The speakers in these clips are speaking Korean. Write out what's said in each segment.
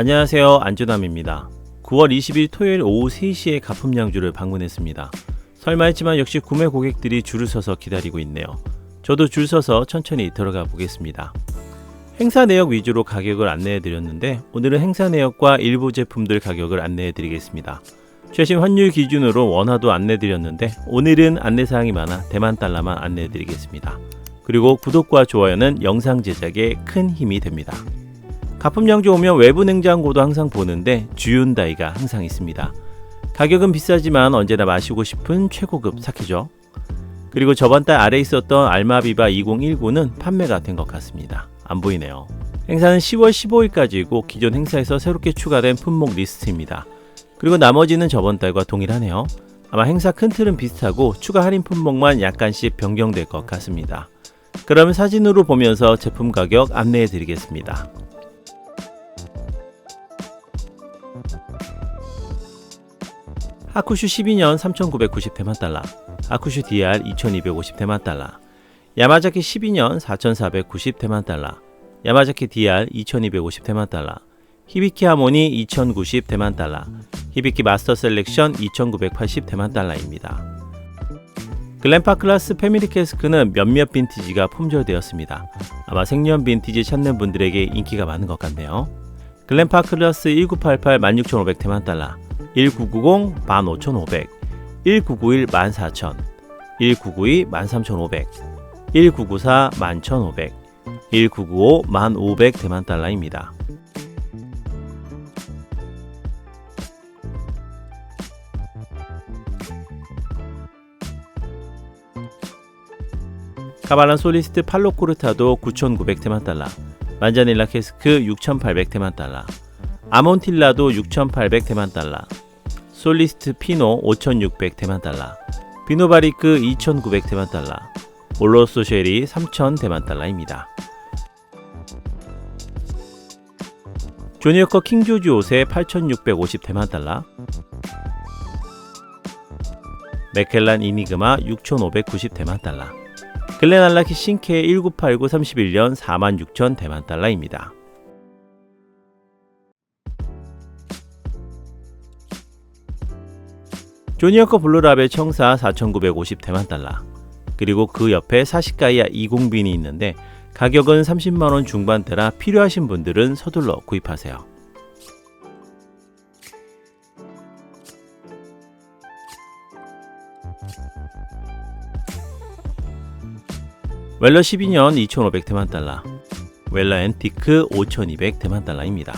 안녕하세요. 안주남입니다. 9월 20일 토요일 오후 3시에 가품양주를 방문했습니다. 설마 했지만 역시 구매 고객들이 줄을 서서 기다리고 있네요. 저도 줄 서서 천천히 들어가 보겠습니다. 행사 내역 위주로 가격을 안내해 드렸는데 오늘은 행사 내역과 일부 제품들 가격을 안내해 드리겠습니다. 최신 환율 기준으로 원화도 안내 드렸는데 오늘은 안내 사항이 많아 대만 달러만 안내해 드리겠습니다. 그리고 구독과 좋아요는 영상 제작에 큰 힘이 됩니다. 가품양주 오면 외부 냉장고도 항상 보는데 주윤다이가 항상 있습니다. 가격은 비싸지만 언제나 마시고 싶은 최고급 사케죠. 그리고 저번 달 아래 있었던 알마비바 2019는 판매가 된 것 같습니다. 안 보이네요. 행사는 10월 15일까지고 기존 행사에서 새롭게 추가된 품목 리스트입니다. 그리고 나머지는 저번 달과 동일하네요. 아마 행사 큰 틀은 비슷하고 추가 할인 품목만 약간씩 변경될 것 같습니다. 그러면 사진으로 보면서 제품 가격 안내해 드리겠습니다. 하쿠슈 12년 3,990 대만 달러, 하쿠슈 DR 2,250 대만 달러, 야마자키 12년 4,490 대만 달러, 야마자키 DR 2,250 대만 달러, 히비키 하모니 2,090 대만 달러, 히비키 마스터 셀렉션 2,980 대만 달러입니다. 글램파 클래스 패밀리 캐스크는 몇몇 빈티지가 품절되었습니다. 아마 생년 빈티지 찾는 분들에게 인기가 많은 것 같네요. 글램파 클래스 1988 16,500 대만 달러, 1990 15,500, 1991 14,000, 1992 13,500, 1994 11,500, 1995 1,500 대만 달러입니다. 카발란 솔리스트 팔로코르타도 9,900 대만 달러, 만자닐라 캐스크 6,800 대만 달러, 아몬틸라도 6,800 대만 달러, 솔리스트 피노 5,600 대만 달러, 비노바리크 2,900 대만 달러, 올로소쉘이 3,000 대만 달러입니다. 조니어커 킹조지 옷에 8,650 대만 달러, 메켈란 이니그마 6,590 대만 달러, 글렌알라키 신케 1989 31년 46,000 대만 달러입니다. 조니어커 블루라벨 청사 4,950 대만 달러. 그리고 그 옆에 사시가이아 20빈이 있는데 가격은 30만원 중반대라 필요하신 분들은 서둘러 구입하세요. 웰러 12년 2,500 대만 달러. 웰러 앤티크 5,200 대만 달러입니다.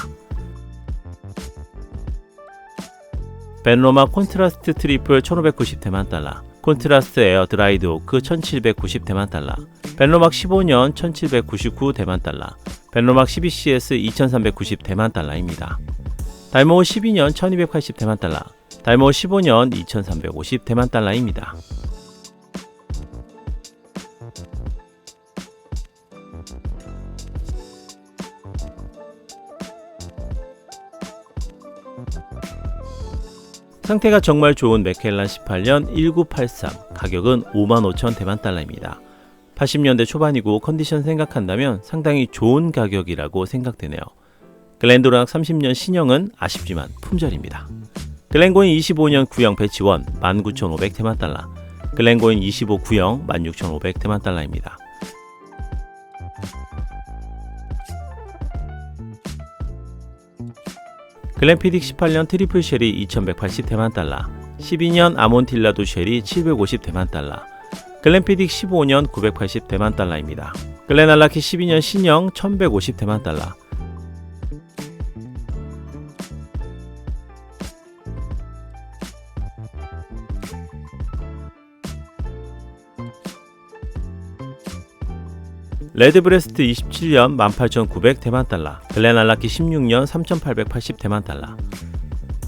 벤로마 콘트라스트 트리플 1590 대만 달러 콘트라스트 에어 드라이드 오크 1790 대만 달러 벤로막 15년 1799 대만 달러 벤로막 12CS 2390 대만 달러입니다. 달모 12년 1280 대만 달러 달모 15년 2350 대만 달러입니다. 상태가 정말 좋은 맥켈란 18년 1983 가격은 55,000 대만 달러입니다. 80년대 초반이고 컨디션 생각한다면 상당히 좋은 가격이라고 생각되네요. 글렌도락 30년 신형은 아쉽지만 품절입니다. 글렌고인 25년 구형 배치원 19,500 대만 달러, 글렌고인 25 구형 16,500 대만 달러입니다. 글램피딕 18년 트리플 쉘이 2180 대만 달러, 12년 아몬틸라도 쉘이 750 대만 달러, 글램피딕 15년 980 대만 달러입니다. 글렌알라키 12년 신형 1150 대만 달러, 레드브레스트 27년 18,900 대만 달러, 글렌알라키 16년 3,880 대만 달러,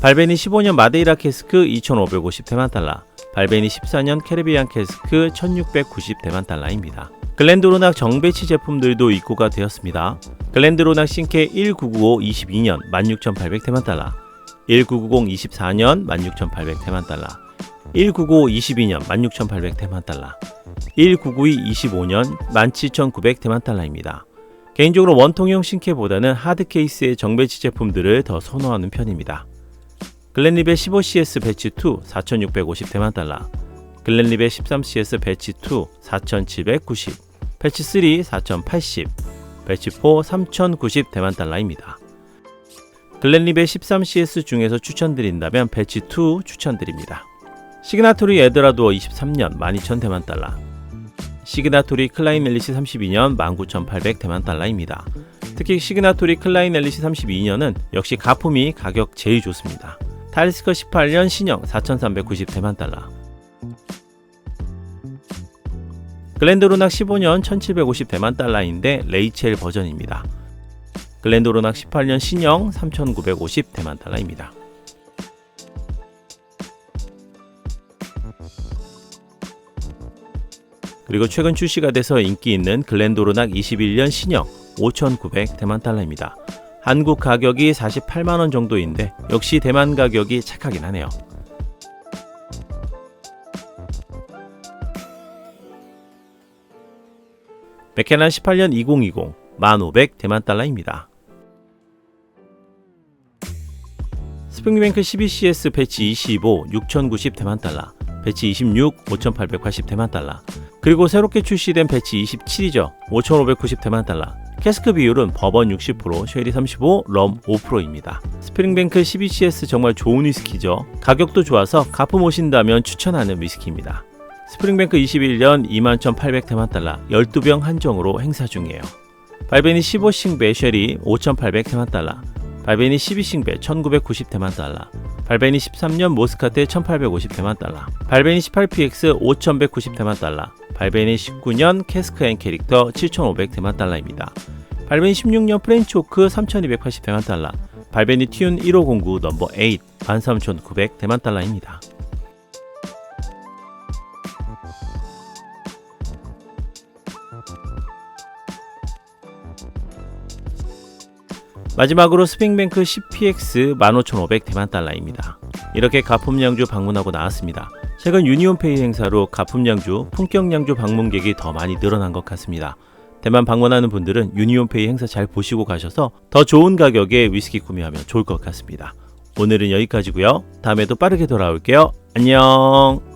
발베니 15년 마데이라 캐스크 2,550 대만 달러, 발베니 14년 캐리비안 캐스크 1,690 대만 달러입니다. 글렌드로낙 정배치 제품들도 입고가 되었습니다. 글렌드로낙 신케 1995 22년 16,800 대만 달러, 1990 24년 16,800 대만 달러, 1995 22년 16,800 대만 달러, 1992 25년 17,900 대만 달러입니다. 개인적으로 원통형 신캐보다는 하드 케이스의 정배치 제품들을 더 선호하는 편입니다. 글렌립의 15CS 배치 2 4,650 대만 달러, 글렌립의 13CS 배치 2 4,790, 배치 3 4,080, 배치 4 3,090 대만 달러입니다. 글렌립의 13CS 중에서 추천드린다면 배치 2 추천드립니다. 시그나토리 에드라도어 23년 12,000 대만 달러, 시그나토리 클라인 앨리시 32년 19,800 대만 달러입니다. 특히 시그나토리 클라인 앨리시 32년은 역시 가품이 가격 제일 좋습니다. 탈스커 18년 신형 4,390 대만 달러. 글렌도로낙 15년 1,750 대만 달러인데 레이첼 버전입니다. 글렌도로낙 18년 신형 3,950 대만 달러입니다. 그리고 최근 출시가 돼서 인기 있는 글렌도로낙 21년 신형 5,900 대만 달러입니다. 한국 가격이 48만 원 정도인데 역시 대만 가격이 착하긴 하네요. 맥케난 18년 2020 1,500 대만 달러입니다. 스프링뱅크 12CS 배치 25 6,090 대만 달러, 배치 26 5,880 대만 달러, 그리고 새롭게 출시된 배치 27이죠. 5,590 대만 달러. 캐스크 비율은 버번 60%, 쉐리 35, 럼 5%입니다. 스프링뱅크 12CS 정말 좋은 위스키죠. 가격도 좋아서 가품 오신다면 추천하는 위스키입니다. 스프링뱅크 21년 21,800 대만 달러 12병 한정으로 행사 중이에요. 발베니 15싱배 쉐리 5,800 대만 달러, 발베니 12싱배 1,990 대만 달러, 발베니 13년 모스카테 1,850 대만 달러, 발베니 18PX 5,190 대만 달러, 발베니 19년 캐스크 앤 캐릭터 7,500 대만 달러입니다. 발베니 16년 프렌치 오크 3,280 대만 달러, 발베니 튠 1509 넘버 8 13,900 대만 달러입니다. 마지막으로 스핑뱅크 10PX 15,500 대만 달러입니다. 이렇게 가품량주 방문하고 나왔습니다. 최근 유니온페이 행사로 가품량주, 품격량주 방문객이 더 많이 늘어난 것 같습니다. 대만 방문하는 분들은 유니온페이 행사 잘 보시고 가셔서 더 좋은 가격에 위스키 구매하면 좋을 것 같습니다. 오늘은 여기까지고요. 다음에도 빠르게 돌아올게요. 안녕.